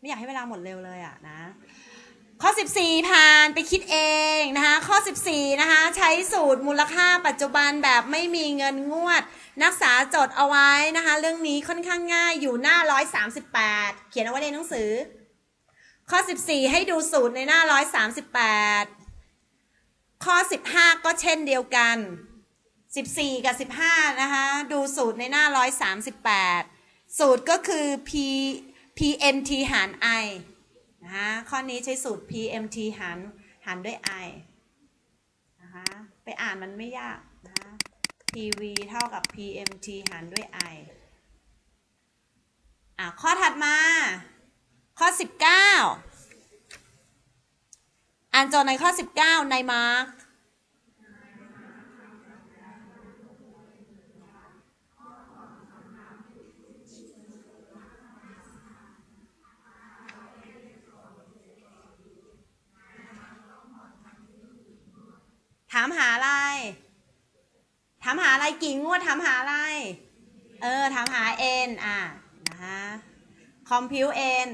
ไม่อยากให้เวลาหมดเร็วเลยอะนะ ข้อ 14 ผ่านไปคิดเองนะคะ ข้อ 14 นะคะ ใช้สูตรมูลค่าปัจจุบันแบบไม่มีเงินงวด นักศึกษาจดเอาไว้นะคะ เรื่องนี้ค่อนข้างง่ายอยู่หน้า 138 เขียนเอาไว้ในหนังสือ ข้อ 14 ให้ดูสูตรในหน้า 138 ข้อ 15 ก็เช่นเดียวกัน 14 กับ 15 นะคะ ดูสูตรในหน้า 138 สูตรก็คือ P PMT หาร I นะคะข้อนี้ใช้สูตร PMT หารหารด้วย I นะคะไปอ่านมันไม่ยากนะคะ PV เท่ากับ PMT หารด้วย I อะข้อถัดมา ข้อ 19 อ่านโจทย์ในข้อ 19 ในมาร์ ถามหาอะไร ถามหาอะไรกี่งวดถามหาอะไร เออถามหา n อะนะคะคอมพิว n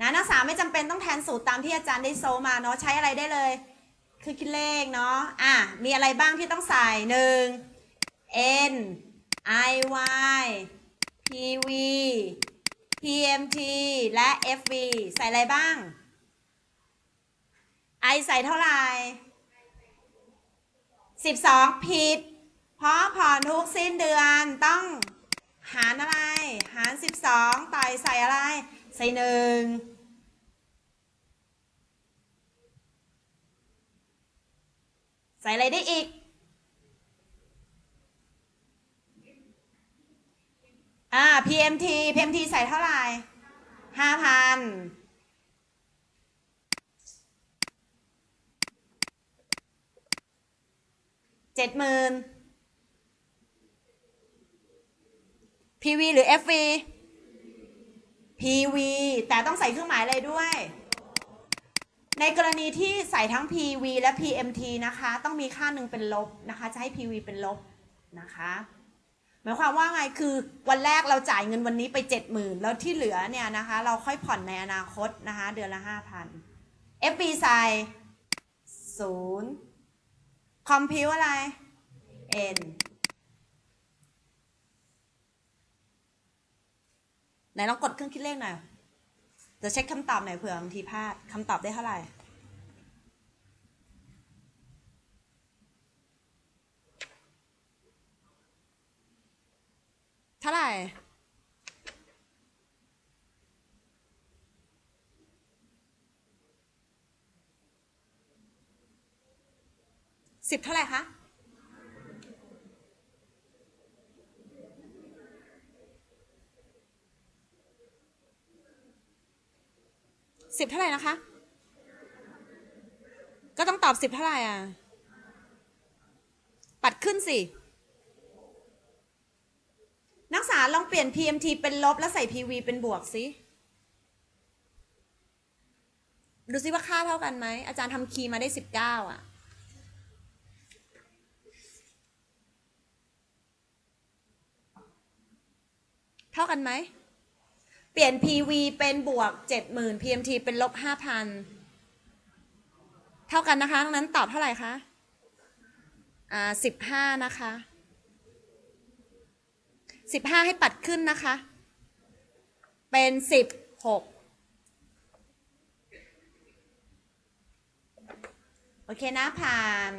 นะนักศึกษาไม่จำเป็นต้องแทนสูตรตามที่อาจารย์ได้โซมาเนาะใช้อะไรได้เลย คือคิดเลขเนาะอะมีอะไรบ้างที่ต้องใส่หนึ่ง n i y p v p m t และ f v ใส่อะไรบ้าง i ใส่เท่าไหร่ 12 ผิด เพราะผ่อนทุกสิ้นเดือนต้องหารอะไร หาร 12 ต่อยใส่อะไร ใส่หนึ่งใส่อะไรได้อีก อ่า PMT PMT ใส่เท่าไหร่5,000 เจ็ดหมื่น PV หรือ FV PV แต่ต้องใส่เครื่องหมายอะไรด้วย ในกรณีที่ใส่ทั้ง PV และ PMT นะคะ ต้องมีค่าหนึ่งเป็นลบนะคะ จะให้ PV เป็นลบนะคะหมายความว่าไงคือวันแรกเราจ่ายเงินวันนี้ไป 70,000 แล้วที่เหลือเนี่ยนะคะ เราค่อยผ่อนในอนาคตนะคะ เดือนละ 5,000 FB ใส่ศูนย์ คอมพิวอะไร n ไหนลองกดเครื่องคิดเลขหน่อยเดี๋ยวเช็คคำตอบหน่อยเผื่อบางทีพลาดคำตอบได้เท่าไหร่เท่าไหร่ สิบเท่าไหร่คะสิบเท่าไหร่นะคะ ก็ต้องตอบสิบเท่าไหร่อะ ปัดขึ้นสิ นักศึกษาลองเปลี่ยน PMT เป็นลบแล้วใส่ PV เป็นบวกสิ ดูซิว่าค่าเท่ากันไหม อาจารย์ทำคีย์มาได้สิบเก้าอะ เท่ากันไหม เปลี่ยน PV เป็นบวก 70,000 PMT เป็นลบ 5,000 เท่ากันนะคะดังนั้นตอบเท่าไหร่คะ อ่า15นะคะ15ให้ปัดขึ้นนะคะ เป็น16โอเคนะผ่าน